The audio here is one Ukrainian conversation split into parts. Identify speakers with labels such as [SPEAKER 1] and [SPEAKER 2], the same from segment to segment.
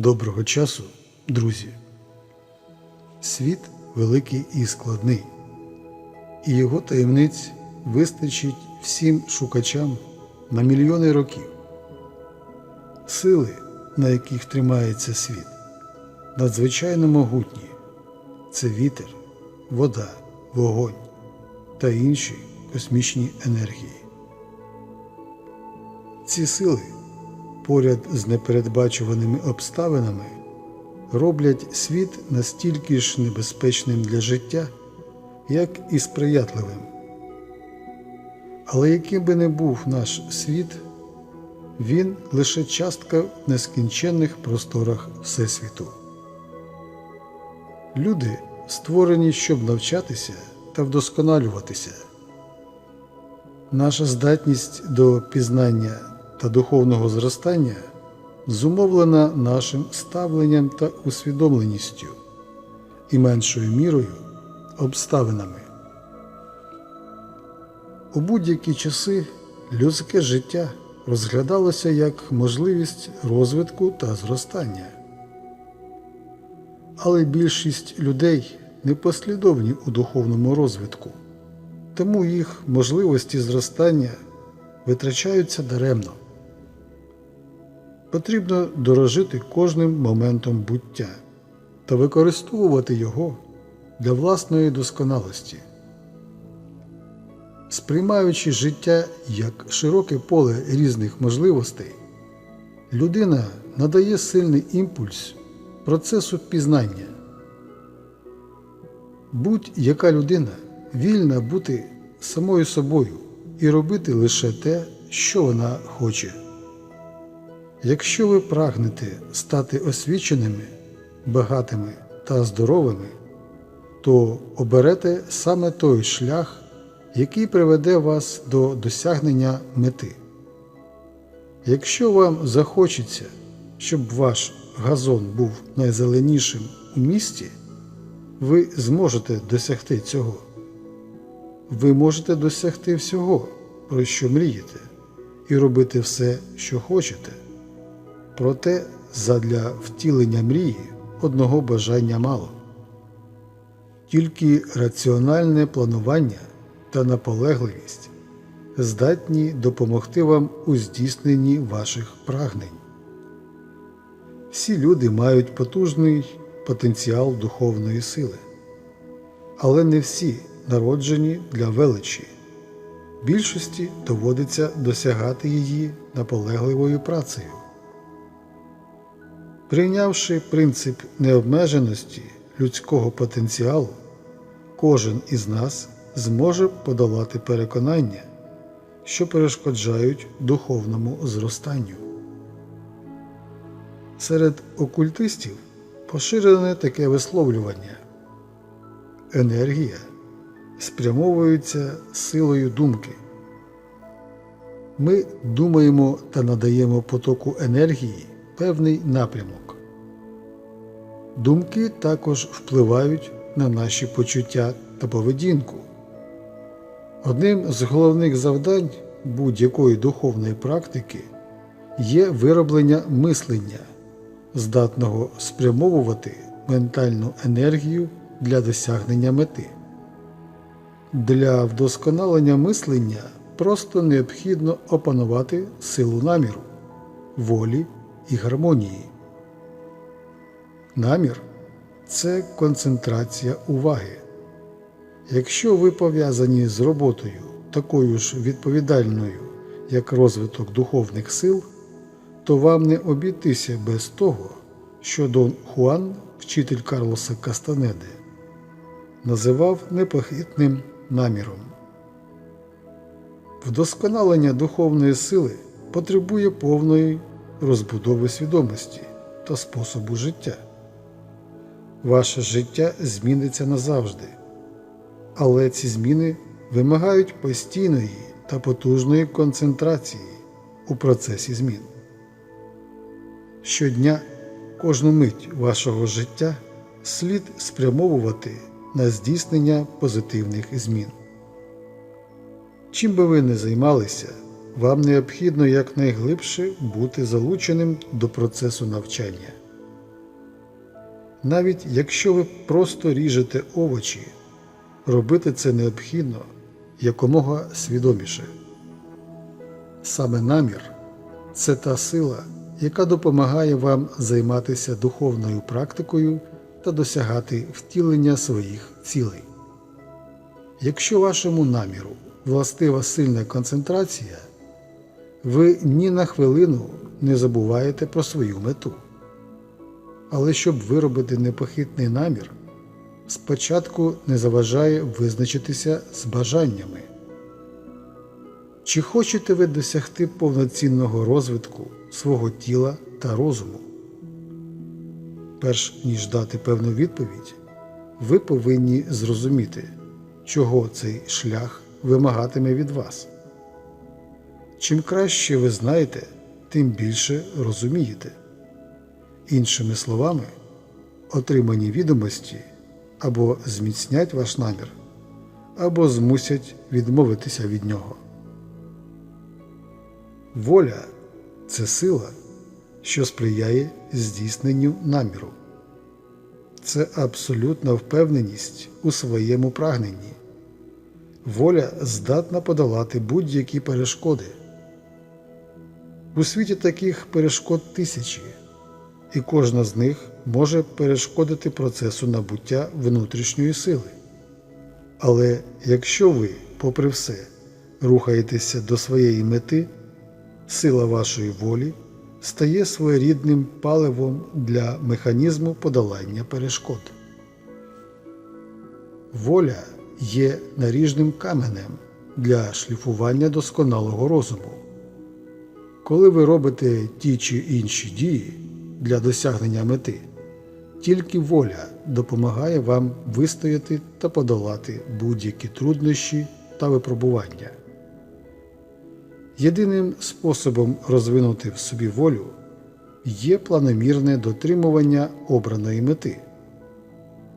[SPEAKER 1] Доброго часу, друзі. Світ великий і складний, і його таємниць вистачить всім шукачам на мільйони років. Сили, на яких тримається світ, надзвичайно могутні. Це вітер, вода, вогонь та інші космічні енергії. Ці сили поряд з непередбачуваними обставинами роблять світ настільки ж небезпечним для життя, як і сприятливим. Але яким би не був наш світ, він лише частка в нескінченних просторах Всесвіту. Люди створені, щоб навчатися та вдосконалюватися. Наша здатність до пізнання та духовного зростання зумовлена нашим ставленням та усвідомленістю і меншою мірою обставинами. У будь-які часи людське життя розглядалося як можливість розвитку та зростання. Але більшість людей непослідовні у духовному розвитку, тому їх можливості зростання витрачаються даремно. Потрібно дорожити кожним моментом буття та використовувати його для власної досконалості. Сприймаючи життя як широке поле різних можливостей, людина надає сильний імпульс процесу пізнання. Будь-яка людина вільна бути самою собою і робити лише те, що вона хоче. Якщо ви прагнете стати освіченими, багатими та здоровими, то оберете саме той шлях, який приведе вас до досягнення мети. Якщо вам захочеться, щоб ваш газон був найзеленішим у місті, ви зможете досягти цього. Ви можете досягти всього, про що мрієте, і робити все, що хочете. Проте задля втілення мрії одного бажання мало. Тільки раціональне планування та наполегливість здатні допомогти вам у здійсненні ваших прагнень. Всі люди мають потужний потенціал духовної сили, але не всі народжені для величі. Більшості доводиться досягати її наполегливою працею. Прийнявши принцип необмеженості людського потенціалу, кожен із нас зможе подолати переконання, що перешкоджають духовному зростанню. Серед окультистів поширене таке висловлювання енергія спрямовується силою думки. Ми думаємо та надаємо потоку енергії певний напрямок. Думки також впливають на наші почуття та поведінку. Одним з головних завдань будь-якої духовної практики є вироблення мислення, здатного спрямовувати ментальну енергію для досягнення мети. Для вдосконалення мислення просто необхідно опанувати силу наміру, волі і гармонії. Намір це концентрація уваги. Якщо ви пов'язані з роботою такою ж відповідальною, як розвиток духовних сил, то вам не обійтися без того, що Дон Хуан, вчитель Карлоса Кастанеде, називав непохитним наміром. Вдосконалення духовної сили потребує повної розбудови свідомості та способу життя. Ваше життя зміниться назавжди, але ці зміни вимагають постійної та потужної концентрації у процесі змін. Щодня кожну мить вашого життя слід спрямовувати на здійснення позитивних змін. Чим би ви не займалися, вам необхідно якнайглибше бути залученим до процесу навчання. Навіть якщо ви просто ріжете овочі, робити це необхідно якомога свідоміше. Саме намір це та сила, яка допомагає вам займатися духовною практикою та досягати втілення своїх цілей. Якщо вашому наміру властива сильна концентрація, ви ні на хвилину не забуваєте про свою мету. Але щоб виробити непохитний намір, спочатку не заважає визначитися з бажаннями. Чи хочете ви досягти повноцінного розвитку свого тіла та розуму? Перш ніж дати певну відповідь, ви повинні зрозуміти, чого цей шлях вимагатиме від вас. Чим краще ви знаєте, тим більше розумієте. Іншими словами, отримані відомості або зміцнять ваш намір, або змусять відмовитися від нього. Воля це сила, що сприяє здійсненню наміру. Це абсолютна впевненість у своєму прагненні. Воля здатна подолати будь-які перешкоди. У світі таких перешкод тисячі, і кожна з них може перешкодити процесу набуття внутрішньої сили. Але якщо ви, попри все, рухаєтеся до своєї мети, сила вашої волі стає своєрідним паливом для механізму подолання перешкод. Воля є наріжним каменем для шліфування досконалого розуму. Коли ви робите ті чи інші дії для досягнення мети, тільки воля допомагає вам вистояти та подолати будь-які труднощі та випробування. Єдиним способом розвинути в собі волю є планомірне дотримування обраної мети.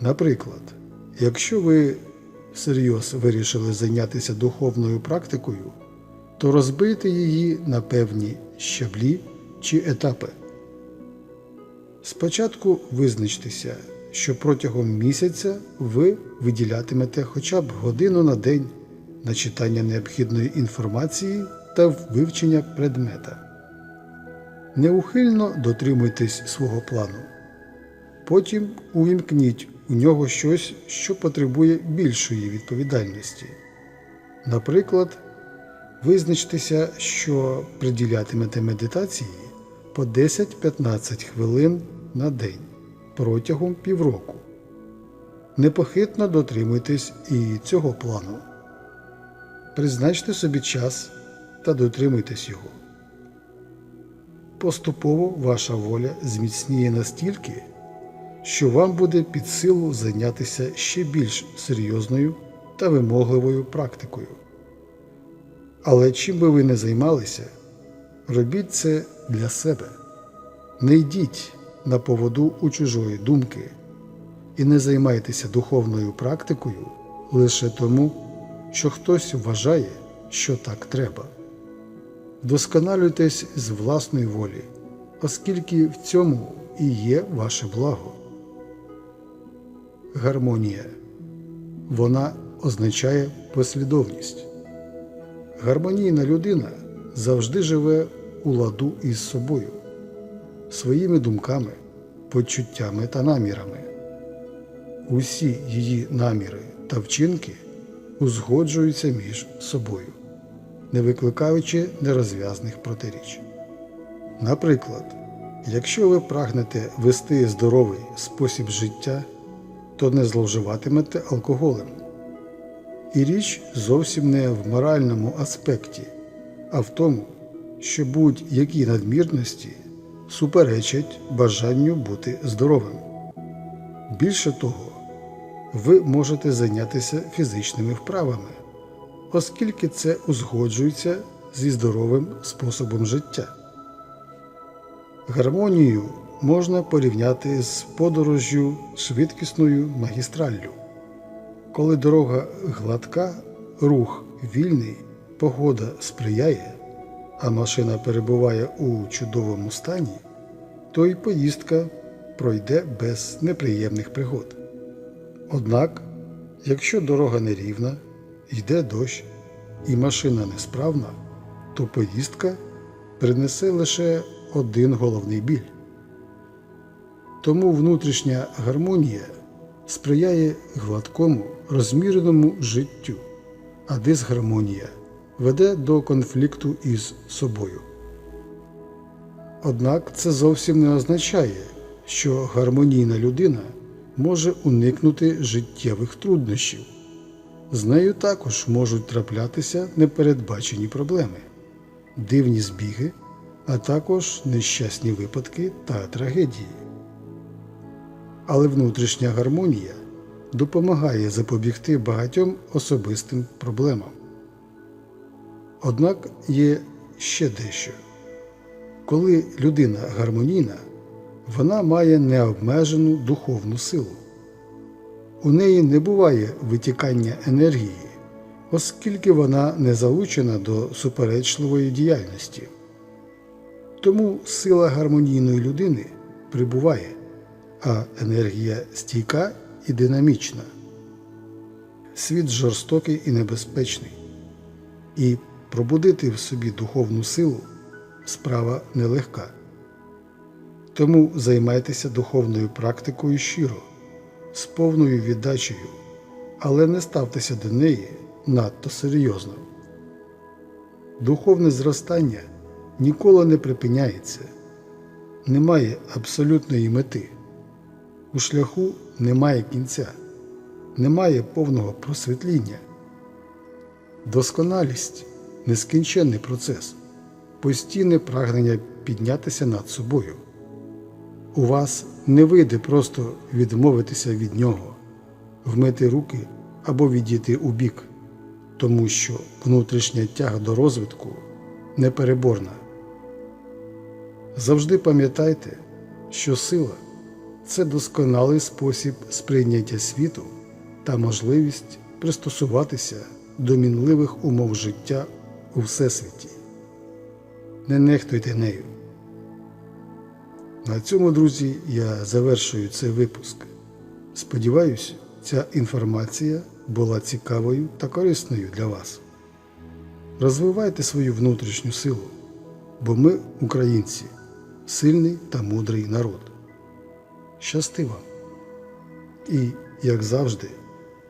[SPEAKER 1] Наприклад, якщо ви всерйоз вирішили зайнятися духовною практикою, то розбийте її на певні щаблі чи етапи. Спочатку визначтеся, що протягом місяця ви виділятимете хоча б годину на день на читання необхідної інформації та вивчення предмета. Неухильно дотримуйтесь свого плану. Потім увімкніть у нього щось, що потребує більшої відповідальності. Наприклад, визначтеся, що приділятимете медитації по 10-15 хвилин на день протягом півроку. Непохитно дотримуйтесь і цього плану. Призначте собі час та дотримуйтесь його. Поступово ваша воля зміцніє настільки, що вам буде під силу зайнятися ще більш серйозною та вимогливою практикою. Але чим би ви не займалися, робіть це для себе. Не йдіть на поводу у чужої думки і не займайтеся духовною практикою лише тому, що хтось вважає, що так треба. Вдосконалюйтесь з власної волі, оскільки в цьому і є ваше благо. Гармонія. Вона означає послідовність. Гармонійна людина завжди живе у ладу із собою, своїми думками, почуттями та намірами. Усі її наміри та вчинки узгоджуються між собою, не викликаючи нерозв'язних протиріч. Наприклад, якщо ви прагнете вести здоровий спосіб життя, то не зловживатимете алкоголем. І річ зовсім не в моральному аспекті, а в тому, що будь-які надмірності суперечать бажанню бути здоровим. Більше того, ви можете зайнятися фізичними вправами, оскільки це узгоджується зі здоровим способом життя. Гармонію можна порівняти з подорожжю швидкісною магістраллю. Коли дорога гладка, рух вільний, погода сприяє, а машина перебуває у чудовому стані, то й поїздка пройде без неприємних пригод. Однак, якщо дорога нерівна, йде дощ і машина несправна, то поїздка принесе лише один головний біль. Тому внутрішня гармонія сприяє гладкому, розміреному життю, а дисгармонія веде до конфлікту із собою. Однак це зовсім не означає, що гармонійна людина може уникнути життєвих труднощів. З нею також можуть траплятися непередбачені проблеми, дивні збіги, а також нещасні випадки та трагедії. Але внутрішня гармонія допомагає запобігти багатьом особистим проблемам. Однак є ще дещо. Коли людина гармонійна, вона має необмежену духовну силу. У неї не буває витікання енергії, оскільки вона не залучена до суперечливої діяльності. Тому сила гармонійної людини прибуває, а енергія стійка і динамічна. Світ жорстокий і небезпечний, і пробудити в собі духовну силу справа нелегка. Тому займайтеся духовною практикою щиро, з повною віддачею, але не ставтеся до неї надто серйозно. Духовне зростання ніколи не припиняється, немає абсолютної мети. У шляху немає кінця, немає повного просвітління. Досконалість нескінченний процес, постійне прагнення піднятися над собою. У вас не вийде просто відмовитися від нього, вмити руки або відійти у бік, тому що внутрішня тяга до розвитку непереборна. Завжди пам'ятайте, що сила це досконалий спосіб сприйняття світу та можливість пристосуватися до мінливих умов життя у Всесвіті. Не нехтуйте нею. На цьому, друзі, я завершую цей випуск. Сподіваюсь, ця інформація була цікавою та корисною для вас. Розвивайте свою внутрішню силу, бо ми, українці, сильний та мудрий народ. Щасти вам! І, як завжди,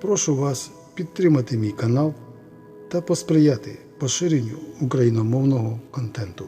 [SPEAKER 1] прошу вас підтримати мій канал та посприяти поширенню україномовного контенту.